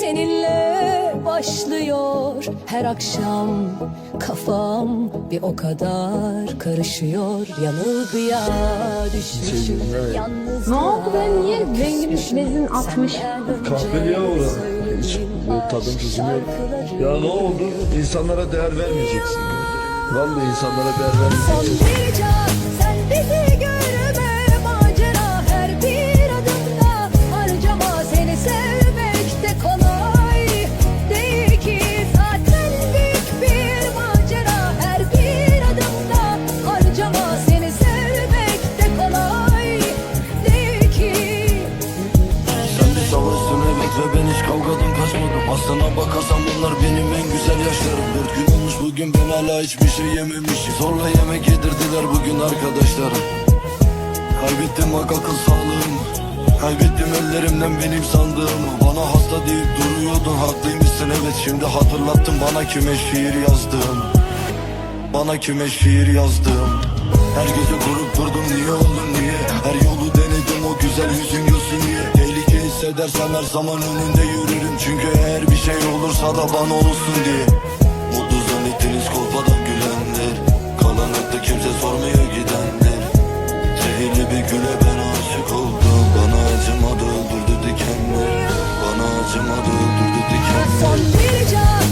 Seninle başlıyor her akşam Kafam bir o kadar karışıyor Yanılgıya düşmüşüm Yalnız Ne oldu ben niye rengim bezin atmış? Kahveliğe uğradım. Hiç e, tadım tuzum yok. Ya ne oldu? İnsanlara değer vermeyeceksin. Vallahi insanlara değer vermeyeceksin. Aslına bakarsan bunlar benim en güzel yaşlarım. Dört gün olmuş bugün ben hala hiçbir şey yememişim. Zorla yemek yedirdiler bugün arkadaşlarım. Kaybettim bak akıl sağlığımı Kaybettim ellerimden benim sandığımı Bana hasta deyip duruyordun haklıymışsın. Evet Şimdi hatırlattın bana kime şiir yazdım Bana kime şiir yazdım Her gece kurup durdum niye oğlum niye? Her yolu denedim o güzel yüzün gülsün diye Tehlike hissedersem her zaman önünde yürürüm çünkü eğer bir şey olursa da bana olsun diye. Mutlu zannettiniz kolpadan gülenler Kalan aklı kimse sormuyor gidenler Zehirli bir güle ben aşık oldum. Bana acımadı öldürdü dikenler. Bana acımadı öldürdü dikenler.